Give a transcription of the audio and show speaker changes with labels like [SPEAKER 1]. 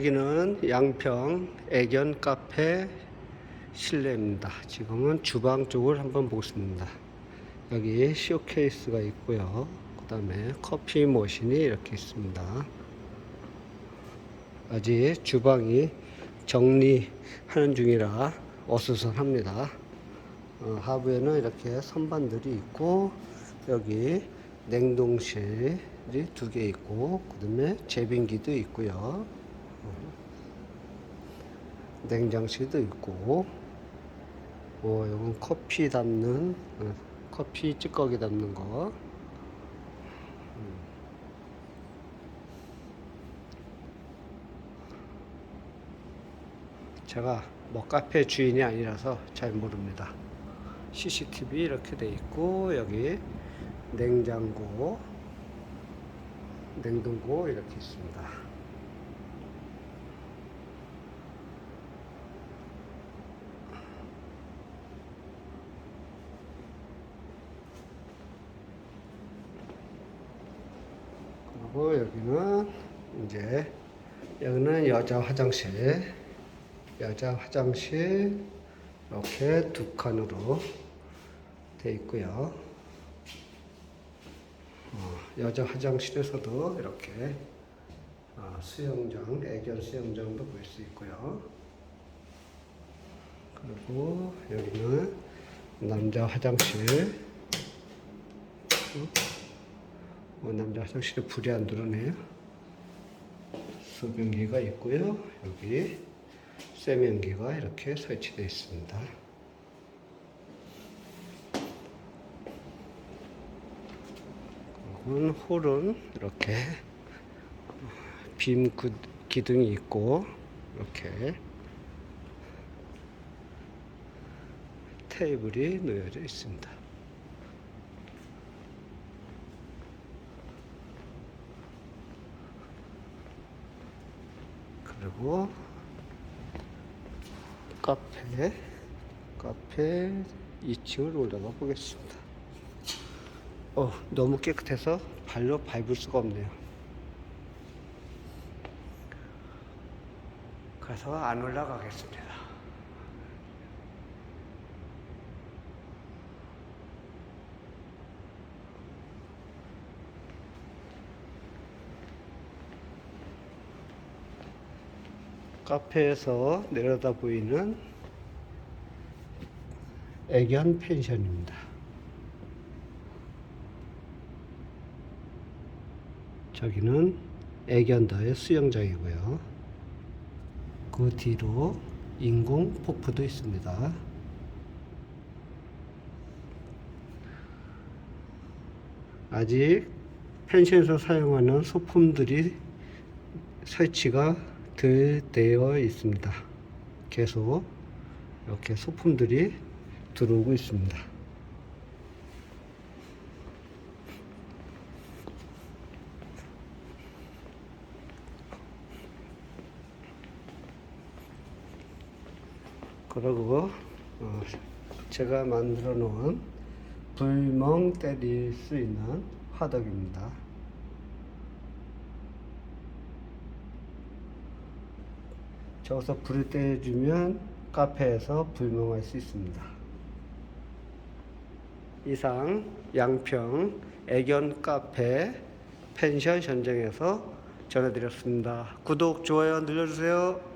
[SPEAKER 1] 여기는 양평 애견 카페 실내입니다. 지금은 주방 쪽을 한번 보겠습니다. 여기 쇼케이스가 있고요. 그 다음에 커피 머신이 이렇게 있습니다. 아직 주방이 정리하는 중이라 어수선합니다. 어, 하부에는 이렇게 선반들이 있고 여기 냉동실이 두 개 있고 그 다음에 제빙기도 있고요. 냉장실도 있고 어, 이건 커피 담는 어, 커피 찌꺼기 담는 거. 음. 제가 뭐 카페 주인이 아니라서 잘 모릅니다. CCTV 이렇게 돼 있고 여기 냉장고 냉동고 이렇게 있습니다 그리고 여기는 이제 여기는 여자 화장실 여자 화장실 이렇게 두 칸으로 돼 있고요. 어, 여자 화장실에서도 이렇게 어, 수영장 애견 수영장도 볼 수 있고요. 그리고 여기는 남자 화장실 어, 남자 화장실에 불이 안 들어오네요. 소변기가 있고요. 여기 세면기가 이렇게 설치되어 있습니다. 그리고 홀은 이렇게 빔 구- 기둥이 있고 이렇게 테이블이 놓여져 있습니다. 그리고 카페 카페 2층을 올라가 보겠습니다. 어 너무 깨끗해서 발로 밟을 수가 없네요. 그래서 안 올라가겠습니다. 카페에서 내려다 보이는 애견 펜션입니다. 저기는 애견다의 수영장이고요. 그 뒤로 인공 폭포도 있습니다. 아직 펜션에서 사용하는 소품들이 설치가 덜 되어 있습니다. 계속 이렇게 소품들이 들어오고 있습니다. 그리고 어, 제가 만들어 놓은 불멍 때릴 수 있는 화덕입니다. 저기서 불을 떼주면 카페에서 불멍할 수 있습니다. 이상 양평 애견 카페 펜션 현장에서 전해드렸습니다. 구독, 좋아요 눌러주세요.